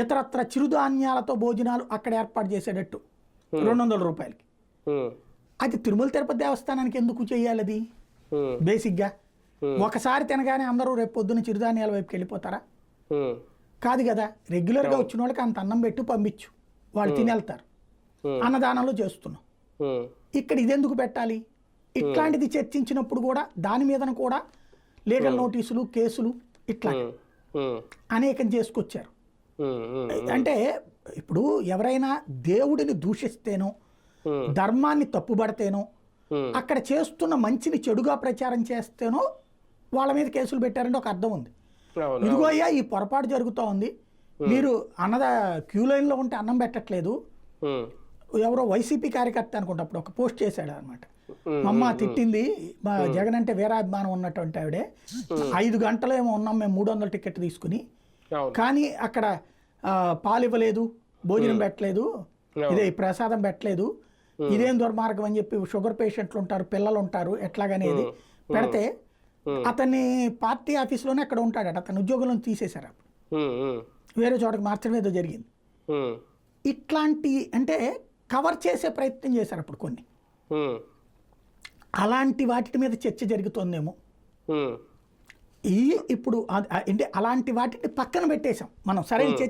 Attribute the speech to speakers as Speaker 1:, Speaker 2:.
Speaker 1: ఇతరత్ర చిరుధాన్యాలతో భోజనాలు అక్కడ ఏర్పాటు చేసేటట్టు. రెండు వందల రూపాయలకి. అది తిరుమల తిరుపతి దేవస్థానానికి ఎందుకు చేయాలి అది? బేసిక్గా ఒకసారి తినగానే అందరూ రేపు పొద్దున్న చిరుధాన్యాల వైపుకి వెళ్ళిపోతారా? కాదు కదా రెగ్యులర్గా వచ్చిన వాళ్ళకి అంత అన్నం పెట్టి పంపించు. వాళ్ళు తినేళ్తారు. అన్నదానంలో చేస్తున్నాం. ఇక్కడ ఇదెందుకు పెట్టాలి? ఇట్లాంటిది చర్చించినప్పుడు కూడా దాని మీదన కూడా లీగల్ నోటీసులు కేసులు ఇట్లా. అనేకం చేసుకొచ్చారు. అంటే ఇప్పుడు ఎవరైనా దేవుడిని దూషిస్తేనో ధర్మాన్ని తప్పుబడితేనో అక్కడ చేస్తున్న మంచిని చెడుగా ప్రచారం చేస్తేనో వాళ్ళ మీద కేసులు పెట్టారంటే ఒక అర్థం ఉంది.
Speaker 2: అవును
Speaker 1: ఇదిగో అయ్యా ఈ పొరపాటు జరుగుతూ ఉంది. మీరు అన్నద క్యూ లైన్లో ఉంటే అన్నం పెట్టట్లేదు. ఎవరో వైసీపీ కార్యకర్త అనుకుంటా అప్పుడు ఒక పోస్ట్ చేశాడు అనమాట అమ్మ తిట్టింది మా జగన్ అంటే వీరాభిమానం ఉన్నటువంటి ఆవిడే. ఐదు గంటలు ఏమో ఉన్నాం మేము మూడు వందల టికెట్ తీసుకుని. కానీ అక్కడ పాలు ఇవ్వలేదు భోజనం పెట్టలేదు ఇదే ప్రసాదం పెట్టలేదు ఇదేం దుర్మార్గం అని చెప్పి షుగర్ పేషెంట్లు ఉంటారు పిల్లలు ఉంటారు ఎట్లాగనేది పెడితే అతన్ని పార్టీ ఆఫీస్లోనే అక్కడ ఉంటాడట అతని ఉద్యోగంలో తీసేశారు అప్పుడు. వేరే చోటకి మార్చడం ఏదో జరిగింది. ఇట్లాంటి అంటే కవర్ చేసే ప్రయత్నం చేశారు అప్పుడు కొన్ని. అలాంటి వాటి మీద చర్చ జరుగుతోందేమో. ఈ ఇప్పుడు అంటే అలాంటి వాటిని పక్కన పెట్టేశాం. మనం సరైన చర్చ